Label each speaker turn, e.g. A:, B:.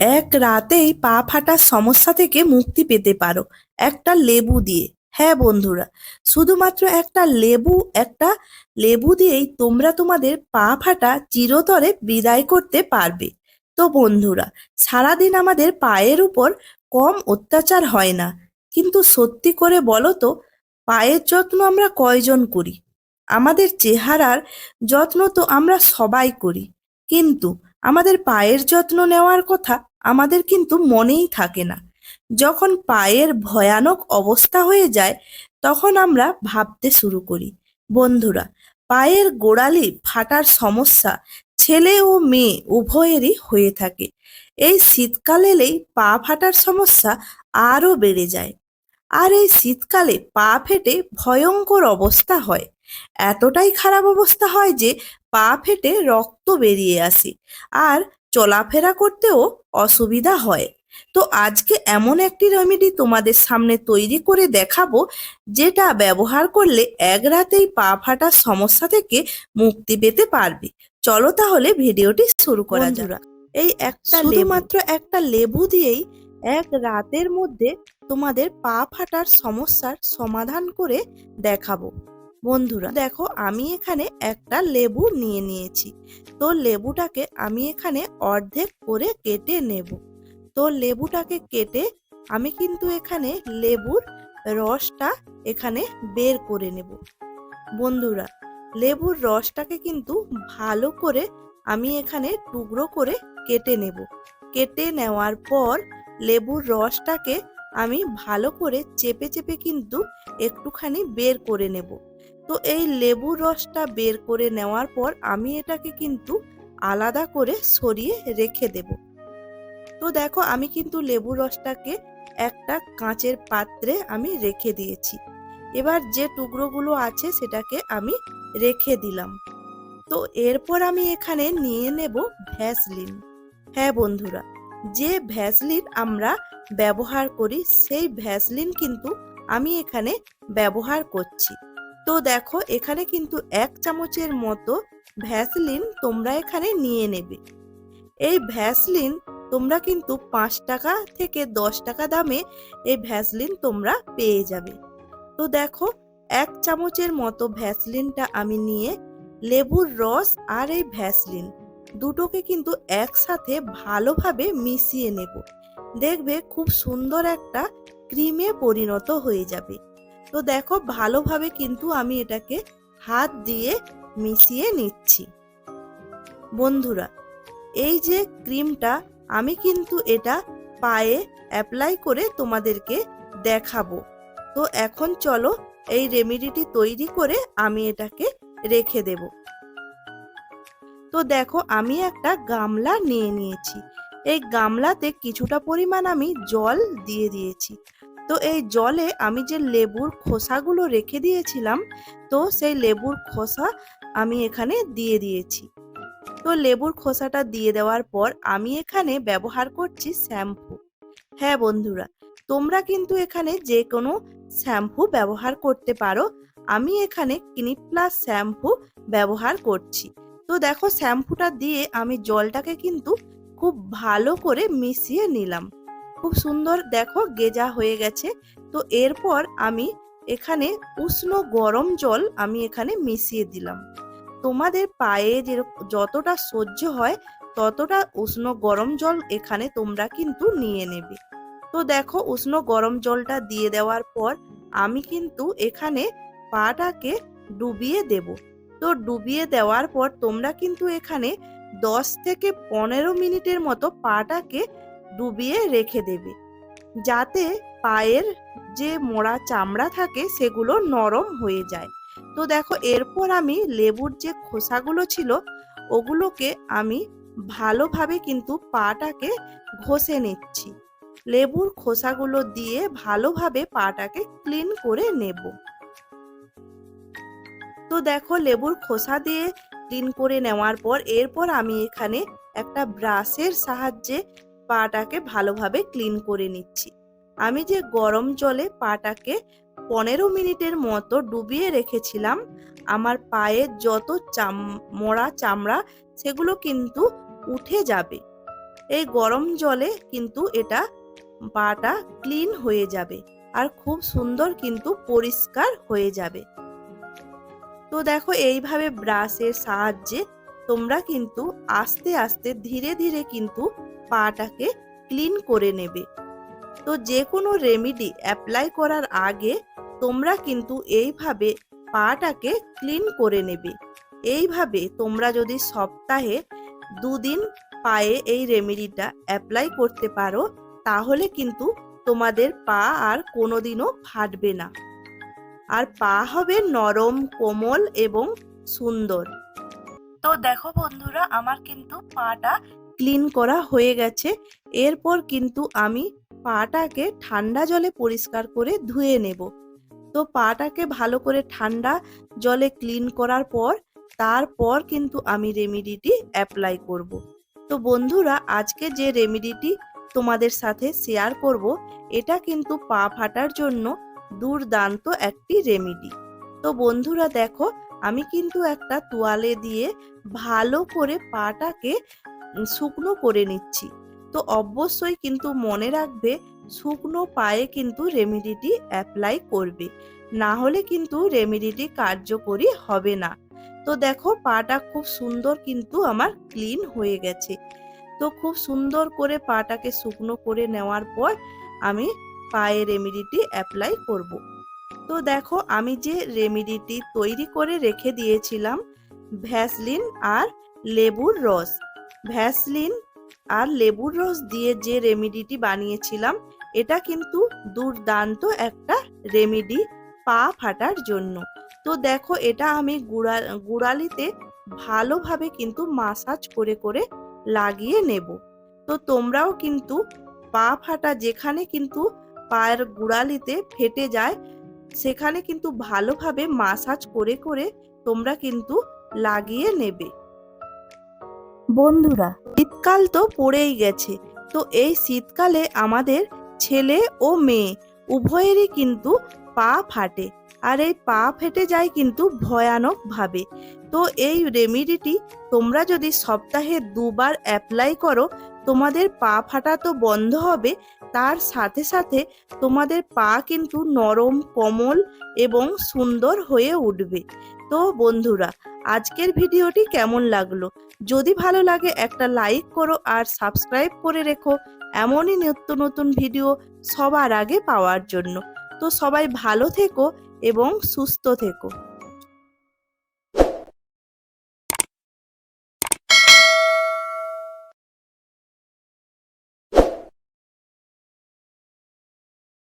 A: এক রাতেই পা ফাটার সমস্যা থেকে মুক্তি পেতে পারো, একটা লেবু দিয়ে। হ্যাঁ বন্ধুরা, শুধুমাত্র একটা লেবু একটা লেবু দিয়েই তোমরা তোমাদের পা ফাটা চিরতরে বিদায় করতে পারবে। তো বন্ধুরা, সারাদিন আমাদের পায়ের উপর কম অত্যাচার হয় না। কিন্তু সত্যি করে বলো তো, পায়ের যত্ন আমরা কয়জন করি? আমাদের চেহারার যত্ন তো আমরা সবাই করি। কিন্তু আমাদের পায়ের যত্ন নেওয়ার কথা আমাদের কিন্তু মনেই থাকে না। যখন পায়ের ভয়ানক অবস্থা হয়ে যায়, তখন আমরা ভাবতে শুরু করি, বন্ধুরা, পায়ের গোড়ালি ফাটার সমস্যা ছেলে ও মেয়ে উভয়েরই হয়ে থাকে। এই শীতকাল এলেই পা ফাটার সমস্যা আরও বেড়ে যায়। আর এই শীতকালে পা ফেটে ভয়ঙ্কর অবস্থা হয়। এতটাই খারাপ অবস্থা হয় যে পা ফেটে রক্ত বেরিয়ে আসে। আর চলাফেরা করতেও অসুবিধা হয়। তো আজকে এমন একটি রেমেডি তোমাদের সামনে তৈরি করে দেখাবো যেটা ব্যবহার করলে এক রাতেই পা ফাটার সমস্যা থেকে মুক্তি পেতে পারবে। চলো তাহলে ভিডিওটি শুরু করা যাক। এই একটা শুধুমাত্র একটা লেবু দিয়েই এক রাতের মধ্যে তোমাদের পা ফাটার সমস্যার সমাধান করে দেখাবো। বন্ধুরা, দেখো আমি এখানে একটা লেবু নিয়ে নিয়েছি। তো লেবুটাকে আমি এখানে অর্ধেক করে কেটে নেব। তো লেবুটাকে কেটে আমি কিন্তু এখানে লেবুর রসটা এখানে বের করে নেব। বন্ধুরা, লেবুর রসটাকে কিন্তু ভালো করে আমি এখানে টুকরো করে কেটে নেব। কেটে নেওয়ার পর লেবুর রসটাকে আমি ভালো করে চেপে চেপে কিন্তু একটুখানি বের করে নেব। তো এই লেবুর রসটা বের করে নেওয়ার পর আমি এটাকে কিন্তু আলাদা করে সরিয়ে রেখে দেব। তো দেখো আমি কিন্তু লেবুর রসটাকে একটা কাঁচের পাত্রে আমি রেখে দিয়েছি। এবার যে টুকরোগুলো আছে সেটাকে আমি রেখে দিলাম। তো এরপর আমি এখানে নিয়ে নেব ভ্যাসলিন। হ্যাঁ বন্ধুরা, যে ভ্যাসলিন আমরা ব্যবহার করি সেই ভ্যাসলিন কিন্তু আমি এখানে ব্যবহার করছি। তো দেখো, এখানে কিন্তু এক চামচের মতো ভ্যাসলিন তোমরা এখানে নিয়ে নেবে। এই ভ্যাসলিন তোমরা কিন্তু পাঁচ টাকা থেকে দশ টাকা দামে এই ভ্যাসলিন তোমরা পেয়ে যাবে। তো দেখো, এক চামচের মতো ভ্যাসলিনটা আমি নিয়ে লেবুর রস আর এই ভ্যাসলিন দুটোকে কিন্তু একসাথে ভালোভাবে মিশিয়ে নেব। দেখবে খুব সুন্দর একটা ক্রিমে পরিণত হয়ে যাবে। তো দেখো ভালোভাবে কিন্তু আমি এটাকে হাত দিয়ে মিশিয়ে নিচ্ছি। বন্ধুরা, এই যে ক্রিমটা আমি কিন্তু এটা পায়ে অ্যাপ্লাই করে তোমাদেরকে দেখাবো। তো এখন চলো এই রেমেডিটি তৈরি করে আমি এটাকে রেখে দেব। তো দেখো আমি একটা গামলা নিয়ে নিয়েছি। এই গামলাতে কিছুটা পরিমাণ আমি জল দিয়ে দিয়েছি। তো এই জলে আমি যে লেবুর খোসাগুলো রেখে দিয়েছিলাম, তো সেই লেবুর খোসা আমি এখানে দিয়ে দিয়েছি। তো লেবুর খোসাটা দিয়ে দেওয়ার পর আমি এখানে ব্যবহার করছি শ্যাম্পু। হ্যাঁ বন্ধুরা, তোমরা কিন্তু এখানে যে কোনো শ্যাম্পু ব্যবহার করতে পারো। আমি এখানে ক্লিনিক প্লাস শ্যাম্পু ব্যবহার করছি। তো দেখো, শ্যাম্পুটা দিয়ে আমি জলটাকে কিন্তু খুব ভালো করে মিশিয়ে নিলাম। খুব সুন্দর দেখো গেজা হয়ে গেছে। তো এরপর আমি এখানে উষ্ণ গরম জল আমি এখানে মিশিয়ে দিলাম। তোমাদের পায়ে যে যতটা সহ্য হয় ততটা উষ্ণ গরম জল এখানে তোমরা কিন্তু নিয়ে নেবে। তো দেখো উষ্ণ গরম জলটা দিয়ে দেওয়ার পর আমি কিন্তু এখানে পাটাকে ডুবিয়ে দেব। তো ডুবিয়ে দেওয়ার পর তোমরা কিন্তু এখানে দশ থেকে পনেরো মিনিটের মতো পাটাকে ডুবিয়ে রেখে দেবে। যাতে পায়ের যে মোড়া চামড়া থাকে সেগুলো নরম হয়ে যায়। তো দেখো, এরপর আমি লেবুর যে খোসাগুলো ছিল, ওগুলোকে আমি ভালোভাবে কিন্তু পাটাকে ঘষে নিচ্ছি। লেবুর খোসাগুলো দিয়ে ভালোভাবে পাটাকে ক্লিন করে নেব। তো দেখো, লেবুর খোসা দিয়ে ক্লিন করে নেওয়ার পর, এরপর আমি এখানে একটা ব্রাশের সাহায্যে পাটাকে ভালোভাবে ক্লিন করে নিচ্ছি। আমি যে গরম জলে পাটাকে পনেরো মিনিটের মতো ডুবিয়ে রেখেছিলাম, আমার পায়ের যত চাম মোড়া চামড়া, সেগুলো কিন্তু উঠে যাবে। এই গরম জলে কিন্তু এটা পাটা ক্লিন হয়ে যাবে আর খুব সুন্দর কিন্তু পরিষ্কার হয়ে যাবে। তো দেখো এইভাবে ব্রাশের সাহায্যে তোমরা কিন্তু আস্তে আস্তে, ধীরে ধীরে কিন্তু পাটাকে ক্লিন করে নেবে। তো যে কোনো রেমিডি অ্যাপ্লাই করার আগে তোমরা কিন্তু এইভাবে পাটাকে ক্লিন করে নেবে। এইভাবে তোমরা যদি সপ্তাহে দুদিন পায়ে এই রেমেডিটা অ্যাপ্লাই করতে পারো, তাহলে কিন্তু তোমাদের পা আর কোনোদিনও ফাটবে না। আর পা হবে নরম, কোমল এবং সুন্দর। তো দেখো বন্ধুরা, আমার কিন্তু পাটা ক্লিন করা হয়ে গেছে। এরপর কিন্তু আমি পাটাকে ঠান্ডা জলে পরিষ্কার করে ধুয়ে নেব। তো পাটাকে ভালো করে ঠান্ডা জলে ক্লিন করার পর, তারপর কিন্তু আমি রেমিডিটি অ্যাপ্লাই করব। তো বন্ধুরা, আজকে যে রেমিডিটি তোমাদের সাথে শেয়ার করব, এটা কিন্তু পা ফাটার জন্য দুর্দান্ত একটি রেমিডি। তো বন্ধুরা, দেখো, আমি কিন্তু একটা তোয়ালে দিয়ে ভালো করে পাটাকে শুকনো করে নিচ্ছি। তো অবশ্যই কিন্তু মনে রাখবে, শুকনো পায়ে কিন্তু রেমিডিটি অ্যাপ্লাই করবে। না হলে কিন্তু রেমিডিটি কার্যকরী হবে না। তো দেখো পাটা খুব সুন্দর কিন্তু আমার ক্লিন হয়ে গেছে। তো খুব সুন্দর করে পাটাকে শুকনো করে নেওয়ার পর আমি পায়ে রেমিডিটি অ্যাপ্লাই করব। তো দেখো আমি যে রেমিডিটি তৈরি করে রেখে দিয়েছিলাম ভ্যাসলিন আর লেবুর রস। ভ্যাসলিন আর লেবুর রস দিয়ে যে রেমিডিটি বানিয়েছিলাম, এটা কিন্তু দুর্দান্ত একটা রেমিডি পা ফাটার জন্য। তো দেখো, এটা আমি গুড়া, গুড়ালিতে ভালোভাবে কিন্তু মাসাজ করে করে লাগিয়ে নেব। তো তোমরাও কিন্তু পা ফাটা যেখানে কিন্তু পায়ের গুড়ালিতে ফেটে যায়, সেখানে কিন্তু ভালোভাবে মাসাজ করে করে তোমরা কিন্তু লাগিয়ে নেবে। বন্ধুরা, শীতকাল তো পড়েই গেছে। তো এই শীতকালে আমাদের ছেলে ও মেয়ে, উভয়েরই কিন্তু পা ফাটে। আর এই পা ফেটে যায় কিন্তু ভয়ানকভাবে। তো এই রেমিডিটি তোমরা যদি সপ্তাহে দুবার অ্যাপ্লাই করো, তোমাদের পা ফাটা তো বন্ধ হবে তার সাথে সাথে তোমাদের পা কিন্তু নরম, কোমল এবং সুন্দর হয়ে উঠবে। তো বন্ধুরা, আজকের ভিডিওটি কেমন লাগল? যদি ভালো লাগে, একটা লাইক করো আর সাবস্ক্রাইব করে রেখো। এমনই নিত্য নতুন ভিডিও সবার আগে পাওয়ার জন্য। তো সবাই ভালো থেকো এবং সুস্থ থেকো।